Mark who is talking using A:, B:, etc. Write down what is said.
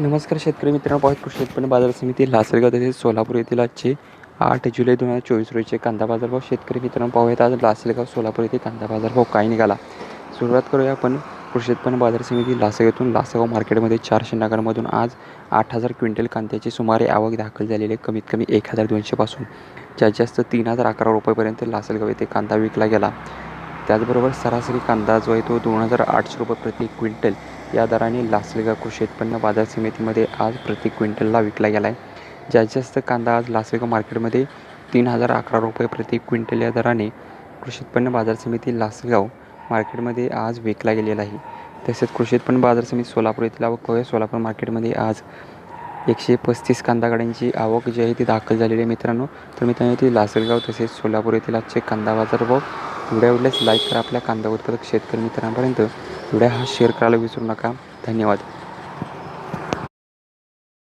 A: नमस्कार शेतकरी मित्रांनो पाहत कृषी उत्पन्न बाजार समिती लासलगाव तसेच सोलापूर येथील आजचे आठ जुलै दोन हजार चोवीस रोजीचे कांदा बाजारभाव शेतकरी मित्रांनो पाहूयात आज लासलगाव सोलापूर येथे कांदा बाजारभाव काय निघाला? सुरुवात करूया आपण कृषी उत्पन्न बाजार समिती लासलगावतून लासगाव मार्केटमध्ये चारशे नगरमधून आज आठ हजार क्विंटल कांद्याची सुमारे आवक दाखल झालेली आहे. कमीत कमी एक हजार दोनशेपासून जास्तीत जास्त तीन हजार अकरा रुपयेपर्यंत लासलगाव येथे कांदा विकला गेला. त्याचबरोबर सरासरी कांदा जो आहे तो दोन हजार आठशे रुपये प्रति क्विंटल या दराने लासलगा कृषी उत्पन्न बाजार समितीमध्ये आज प्रति क्विंटलला विकला गेला आहे जास्तीत जास्त कांदा आज लासलगा मार्केटमध्ये तीन हजार अकरा रुपये प्रति क्विंटल या दराने कृषी उत्पन्न बाजार समिती लासलगाव मार्केटमध्ये आज विकला गेलेला आहे. तसेच कृषी उत्पन्न बाजार समिती सोलापूर येथील आवक पाहूया. सोलापूर मार्केटमध्ये आज एकशे पस्तीस कांदा गाड्यांची आवक जी आहे ती दाखल झालेली आहे मित्रांनो. तर मित्रांनो ती लासलगाव तसेच सोलापूर येथील आजचे कांदा बाजार भाव. व्हिडिओ आवडल्यास लाईक करा आपल्या कांदा उत्पादक शेतकरी मित्रांपर्यंत व्हिडिओ हा शेअर करायला विसरू नका. धन्यवाद.